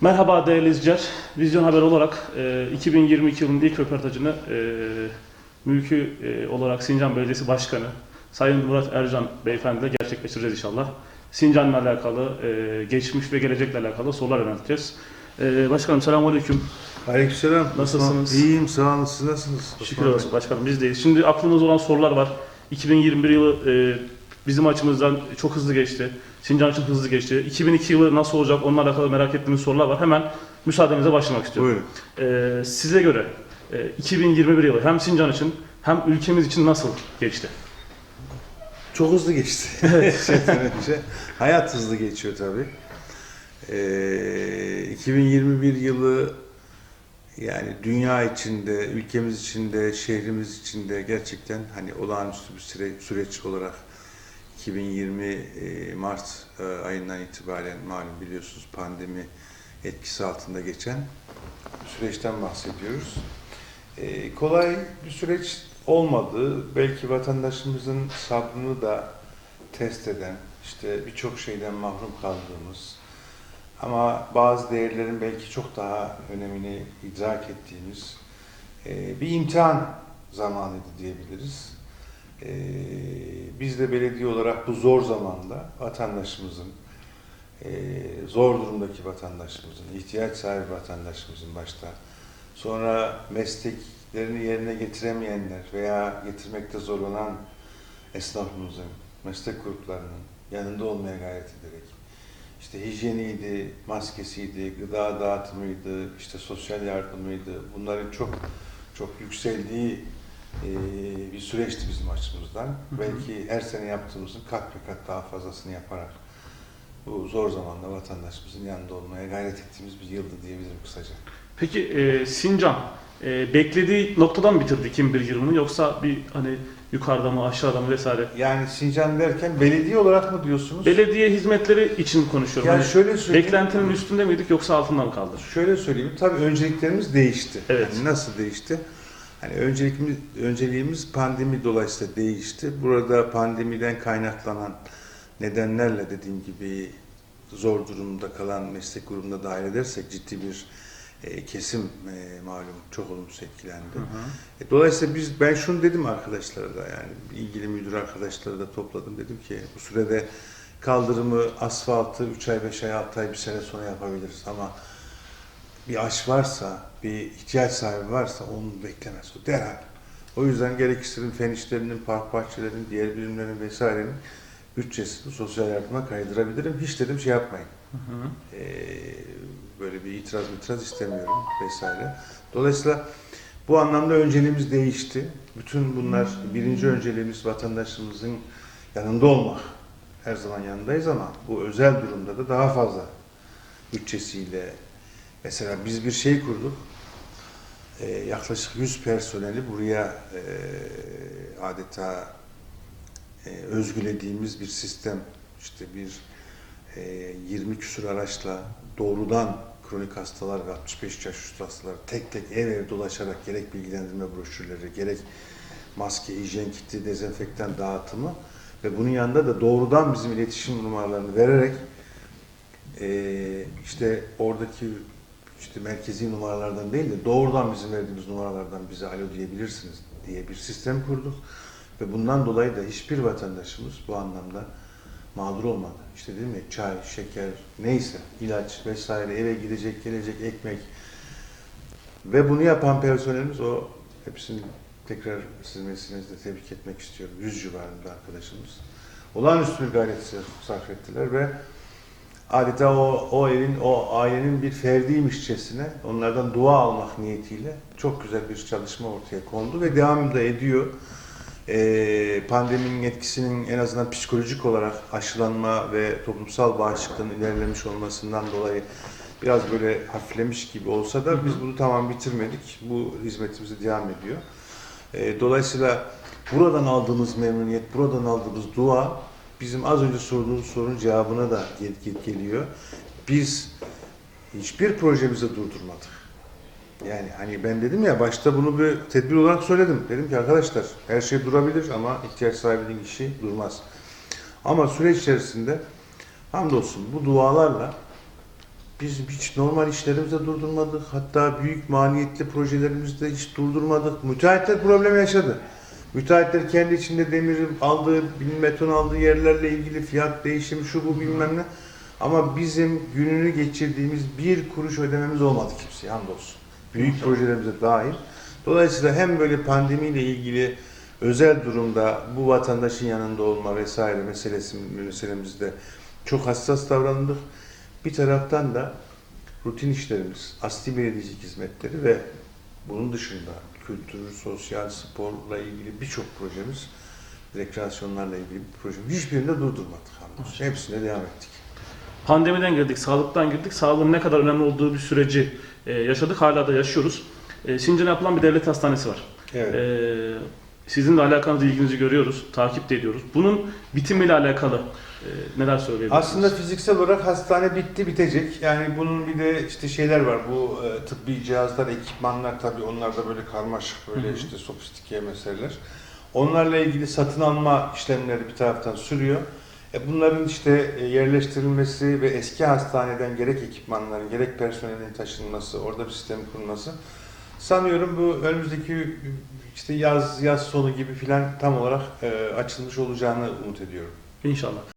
Merhaba değerli izleyiciler. Vizyon Haber olarak e, 2022 yılının ilk röportajını e, mülkü e, olarak Sincan Belediyesi Başkanı Sayın Murat Ercan Beyefendi ile gerçekleştireceğiz inşallah. Sincan'la alakalı, e, geçmiş ve gelecekle alakalı sorular yönelteceğiz. E, başkanım selamünaleyküm. Aleykümselam. Nasılsınız? İyiyim sağ olun. Siz nasılsınız? Şükür Osman olsun başkanım biz deyiz. Şimdi aklımızda olan sorular var. 2021 yılı e, bizim açımızdan çok hızlı geçti. Sincan için hızlı geçti. 2002 yılı nasıl olacak onunla alakalı merak ettiğimiz sorular var. Hemen müsaadenizle başlamak istiyorum. Buyurun. Ee, size göre e, 2021 yılı hem Sincan için hem ülkemiz için nasıl geçti? Çok hızlı geçti. Önce. Hayat hızlı geçiyor tabii. Ee, 2021 yılı yani dünya içinde, ülkemiz içinde, şehrimiz içinde gerçekten hani olağanüstü bir süre, süreç olarak 2020 e, Mart e, ayından itibaren malum biliyorsunuz pandemi etkisi altında geçen süreçten bahsediyoruz. Ee, kolay bir süreç olmadı. Belki vatandaşımızın sabrını da test eden, işte birçok şeyden mahrum kaldığımız ama bazı değerlerin belki çok daha önemini idrak ettiğimiz e, bir imtihan zamanıydı diyebiliriz. Biz de belediye olarak bu zor zamanda vatandaşımızın, e, zor durumdaki vatandaşımızın, ihtiyaç sahibi vatandaşımızın başta, sonra mesleklerini yerine getiremeyenler veya getirmekte zorlanan esnafımızın, meslek gruplarının yanında olmaya gayret ederek, işte hijyeniydi, maskesiydi, gıda dağıtımıydı, işte sosyal yardımıydı, bunların çok çok yükseldiği e, bir süreçti bizim açımızdan. Belki her sene yaptığımızın kat be kat daha fazlasını yaparak bu zor zamanda vatandaşımızın yanında olmaya gayret ettiğimiz bir yıldı diyebilirim kısaca. Peki e, Sincan e, beklediği noktadan bitirdi 2001 yılını yoksa bir hani yukarıda mı aşağıda mı vesaire? Yani Sincan derken belediye olarak mı diyorsunuz? Belediye hizmetleri için konuşuyorum. yani Hani şöyle söyleyeyim. beklentinin üstünde miydik yoksa altında mı kaldı? Şöyle söyleyeyim. Tabii önceliklerimiz değişti. Evet. Yani nasıl değişti? Hani öncelikimiz, önceliğimiz pandemi dolayısıyla değişti. Burada pandemiden kaynaklanan nedenlerle dediğim gibi zor durumda kalan meslek grubunda dahil edersek ciddi bir e, kesim e, malum çok olumsuz etkilendi. E, Dolayısıyla biz ben şunu dedim arkadaşlara da yani ilgili müdür arkadaşları da topladım dedim ki bu sürede kaldırımı, asfaltı 3 ay, 5 ay, 6 ay bir sene sonra yapabiliriz ama bir aş varsa, bir ihtiyaç sahibi varsa onu beklemez o derhal. O yüzden gerek işlerin, fen işlerinin, park bahçelerinin, diğer birimlerin vesairenin bütçesini sosyal yardıma kaydırabilirim. Hiç dedim şey yapmayın. Hı hı. Ee, böyle bir itiraz itiraz istemiyorum vesaire. Dolayısıyla bu anlamda önceliğimiz değişti. Bütün bunlar birinci önceliğimiz vatandaşımızın yanında olmak. Her zaman yanındayız ama bu özel durumda da daha fazla bütçesiyle mesela biz bir şey kurduk. Ee, yaklaşık 100 personeli buraya e, adeta e, özgülediğimiz bir sistem işte bir e, 20 küsur araçla doğrudan kronik hastalar ve 65 yaş üstü hastalar tek tek ev ev dolaşarak gerek bilgilendirme broşürleri, gerek maske, hijyen kiti, dezenfektan dağıtımı ve bunun yanında da doğrudan bizim iletişim numaralarını vererek e, işte oradaki işte merkezi numaralardan değil de doğrudan bizim verdiğimiz numaralardan bize alo diyebilirsiniz diye bir sistem kurduk. Ve bundan dolayı da hiçbir vatandaşımız bu anlamda mağdur olmadı. İşte değil mi? Çay, şeker, neyse, ilaç vesaire, eve gidecek, gelecek ekmek. Ve bunu yapan personelimiz o hepsini tekrar sizin vesilenizle tebrik etmek istiyorum. Yüz civarında arkadaşımız. Olağanüstü bir gayret sarf ettiler ve adeta o, o evin, o ailenin bir ferdiymişçesine onlardan dua almak niyetiyle çok güzel bir çalışma ortaya kondu ve devam da ediyor. Ee, pandeminin etkisinin en azından psikolojik olarak aşılanma ve toplumsal bağışıklığın ilerlemiş olmasından dolayı biraz böyle hafiflemiş gibi olsa da biz bunu tamam bitirmedik. Bu hizmetimize devam ediyor. Ee, dolayısıyla buradan aldığımız memnuniyet, buradan aldığımız dua bizim az önce sorduğunuz sorunun cevabına da gel- gel- geliyor. Biz hiçbir projemizi durdurmadık. Yani hani ben dedim ya başta bunu bir tedbir olarak söyledim. Dedim ki arkadaşlar her şey durabilir ama ihtiyaç sahibinin işi durmaz. Ama süreç içerisinde hamdolsun bu dualarla biz hiç normal işlerimizi durdurmadık. Hatta büyük maliyetli projelerimizi de hiç durdurmadık. Müteahhitler problem yaşadı. Müteahhitler kendi içinde demir aldığı, beton aldığı yerlerle ilgili fiyat değişimi şu bu bilmem ne. Ama bizim gününü geçirdiğimiz bir kuruş ödememiz olmadı kimseye hamdolsun. Büyük projelerimize dahil. Dolayısıyla hem böyle pandemiyle ilgili özel durumda bu vatandaşın yanında olma vesaire meselesi meselemizde çok hassas davrandık. Bir taraftan da rutin işlerimiz, asli belediyecilik hizmetleri ve bunun dışında kültür, sosyal, sporla ilgili birçok projemiz, rekreasyonlarla ilgili bir projemiz hiçbirini de durdurmadık. hamdolsun. Hepsine devam ettik. Pandemiden girdik, sağlıktan girdik. Sağlığın ne kadar önemli olduğu bir süreci e, yaşadık. Hala da yaşıyoruz. E, Sincan'a yapılan bir devlet hastanesi var. Evet. E, sizin de alakanızı, ilginizi görüyoruz, takip de ediyoruz. Bunun bitimiyle alakalı e, neler söyleyebilirsiniz? Aslında fiziksel olarak hastane bitti bitecek. Yani bunun bir de işte şeyler var. Bu e, tıbbi cihazlar, ekipmanlar tabii onlar da böyle karmaşık böyle Hı hı. işte sofistike meseleler. Onlarla ilgili satın alma işlemleri bir taraftan sürüyor. E bunların işte e, yerleştirilmesi ve eski hastaneden gerek ekipmanların gerek personelin taşınması, orada bir sistem kurulması sanıyorum bu önümüzdeki işte yaz yaz sonu gibi filan tam olarak e, açılmış olacağını umut ediyorum. İnşallah.